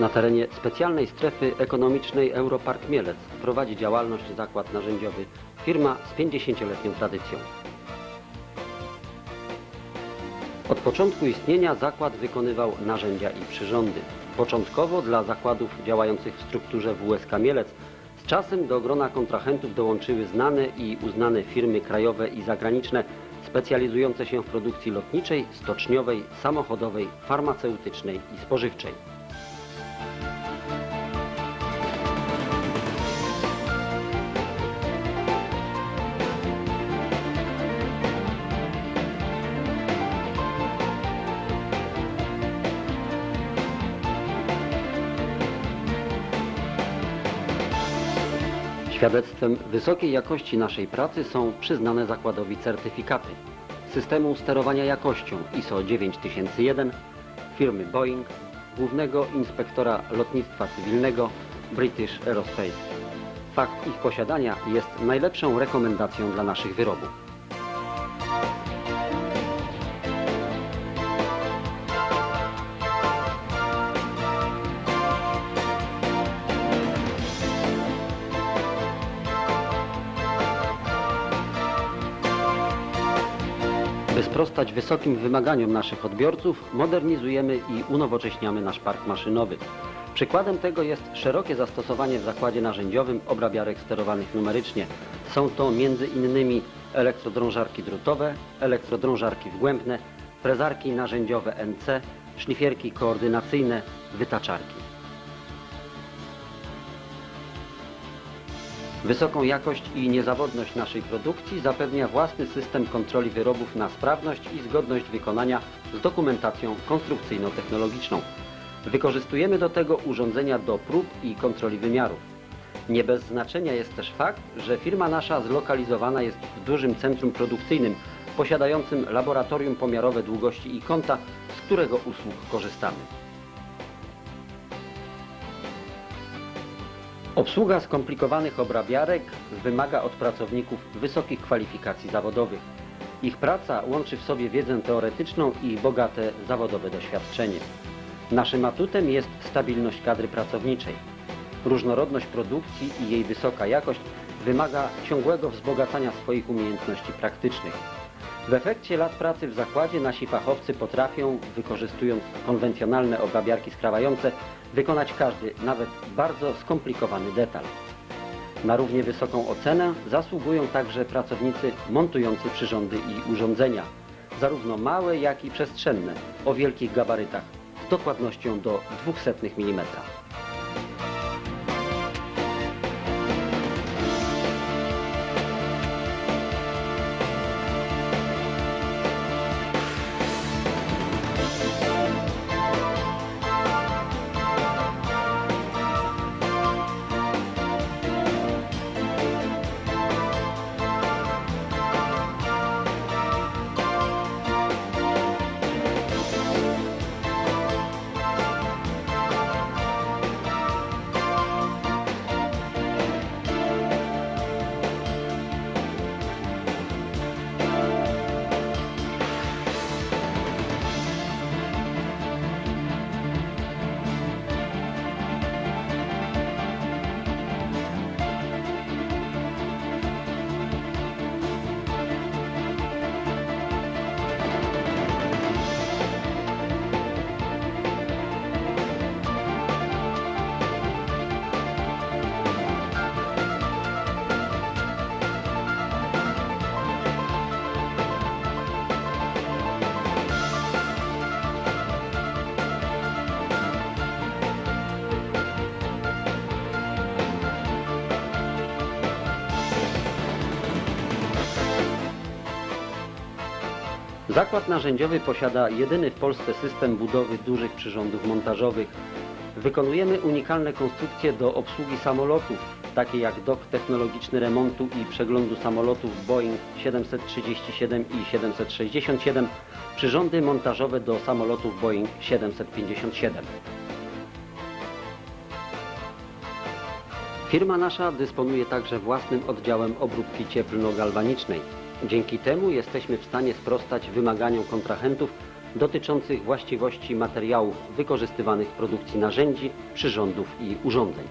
Na terenie specjalnej strefy ekonomicznej Europark Mielec prowadzi działalność zakład narzędziowy firma z 50-letnią tradycją. Od początku istnienia zakład wykonywał narzędzia i przyrządy. Początkowo dla zakładów działających w strukturze WSK Mielec z czasem do grona kontrahentów dołączyły znane i uznane firmy krajowe i zagraniczne specjalizujące się w produkcji lotniczej, stoczniowej, samochodowej, farmaceutycznej i spożywczej. Świadectwem wysokiej jakości naszej pracy są przyznane zakładowi certyfikaty systemu sterowania jakością ISO 9001 firmy Boeing, głównego inspektora lotnictwa cywilnego British Aerospace. Fakt ich posiadania jest najlepszą rekomendacją dla naszych wyrobów. By sprostać wysokim wymaganiom naszych odbiorców, modernizujemy i unowocześniamy nasz park maszynowy. Przykładem tego jest szerokie zastosowanie w zakładzie narzędziowym obrabiarek sterowanych numerycznie. Są to m.in. elektrodrążarki drutowe, elektrodrążarki wgłębne, frezarki narzędziowe NC, szlifierki koordynacyjne, wytaczarki. Wysoką jakość i niezawodność naszej produkcji zapewnia własny system kontroli wyrobów na sprawność i zgodność wykonania z dokumentacją konstrukcyjno-technologiczną. Wykorzystujemy do tego urządzenia do prób i kontroli wymiarów. Nie bez znaczenia jest też fakt, że firma nasza zlokalizowana jest w dużym centrum produkcyjnym, posiadającym laboratorium pomiarowe długości i kąta, z którego usług korzystamy. Obsługa skomplikowanych obrabiarek wymaga od pracowników wysokich kwalifikacji zawodowych. Ich praca łączy w sobie wiedzę teoretyczną i bogate zawodowe doświadczenie. Naszym atutem jest stabilność kadry pracowniczej. Różnorodność produkcji i jej wysoka jakość wymaga ciągłego wzbogacania swoich umiejętności praktycznych. W efekcie lat pracy w zakładzie nasi fachowcy potrafią, wykorzystując konwencjonalne obrabiarki skrawające, wykonać każdy, nawet bardzo skomplikowany detal. Na równie wysoką ocenę zasługują także pracownicy montujący przyrządy i urządzenia, zarówno małe, jak i przestrzenne, o wielkich gabarytach, z dokładnością do 200 mm. Zakład narzędziowy posiada jedyny w Polsce system budowy dużych przyrządów montażowych. Wykonujemy unikalne konstrukcje do obsługi samolotów, takie jak dok technologiczny remontu i przeglądu samolotów Boeing 737 i 767, przyrządy montażowe do samolotów Boeing 757. Firma nasza dysponuje także własnym oddziałem obróbki cieplno-galwanicznej. Dzięki temu jesteśmy w stanie sprostać wymaganiom kontrahentów dotyczących właściwości materiałów wykorzystywanych w produkcji narzędzi, przyrządów i urządzeń.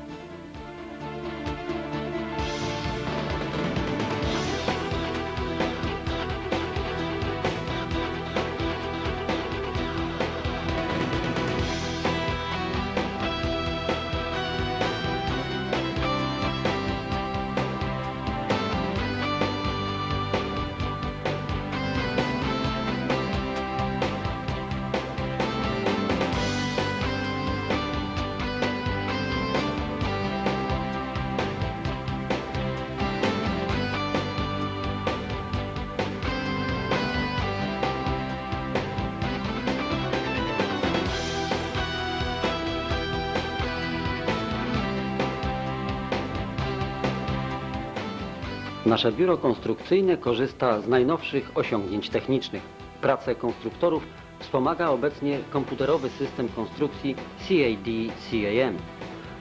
Nasze biuro konstrukcyjne korzysta z najnowszych osiągnięć technicznych. Pracę konstruktorów wspomaga obecnie komputerowy system konstrukcji CAD-CAM.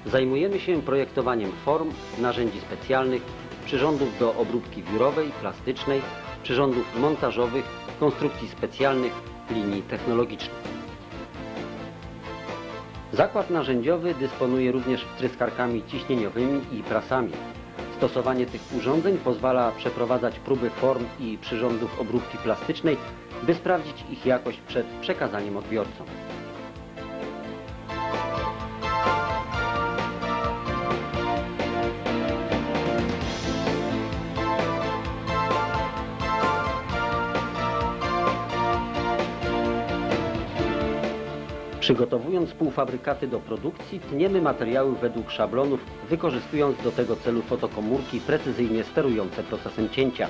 Zajmujemy się projektowaniem form, narzędzi specjalnych, przyrządów do obróbki wiórowej, plastycznej, przyrządów montażowych, konstrukcji specjalnych, linii technologicznych. Zakład narzędziowy dysponuje również wtryskarkami ciśnieniowymi i prasami. Stosowanie tych urządzeń pozwala przeprowadzać próby form i przyrządów obróbki plastycznej, by sprawdzić ich jakość przed przekazaniem odbiorcom. Przygotowując półfabrykaty do produkcji, tniemy materiały według szablonów, wykorzystując do tego celu fotokomórki precyzyjnie sterujące procesem cięcia.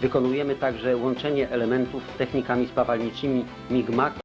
Wykonujemy także łączenie elementów technikami spawalniczymi MIG-MAG